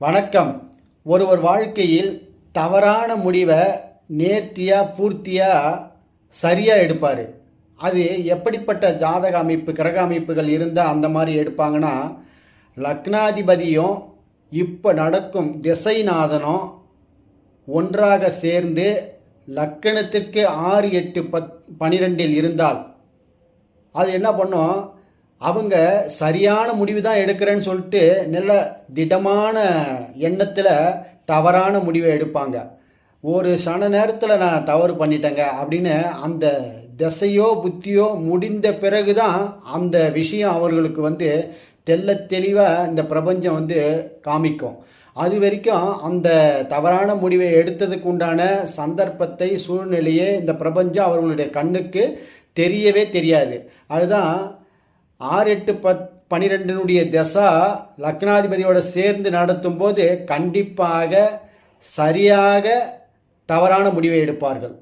வணக்கம். ஒருவர் வாழ்க்கையில் தவறான முடிவை நேர்த்தியாக பூர்த்தியாக சரியாக எடுப்பார். அது எப்படிப்பட்ட ஜாதக அமைப்பு கிரக அமைப்புகள் இருந்தால் அந்த மாதிரி எடுப்பாங்கன்னா லக்னாதிபதியும் இப்போ நடக்கும் திசைநாதனும் ஒன்றாக சேர்ந்து லக்கணத்திற்கு ஆறு எட்டு பத் பனிரெண்டில் இருந்தால் அது என்ன பண்ணும்? அவங்க சரியான முடிவு தான் எடுக்கிறேன்னு சொல்லிட்டு நல்ல திடமான எண்ணத்தில் தவறான முடிவை எடுப்பாங்க. ஒரு சன நேரத்தில் நான் தவறு பண்ணிட்டேங்க அப்படின்னு அந்த திசையோ புத்தியோ முடிந்த பிறகு தான் அந்த விஷயம் அவர்களுக்கு வந்து தெள்ள தெளிவாக இந்த பிரபஞ்சம் வந்து காமிக்கும். அது வரைக்கும் அந்த தவறான முடிவை எடுத்ததுக்கு உண்டான சந்தர்ப்பத்தை சூழ்நிலையே இந்த பிரபஞ்சம் அவர்களுடைய கண்ணுக்கு தெரியவே தெரியாது. அதுதான் ஆறு எட்டு பத் பனிரெண்டினுடைய தசா லக்னாதிபதியோட சேர்ந்து நடத்தும் போது கண்டிப்பாக சரியாக தவறான முடிவை எடுப்பார்கள்.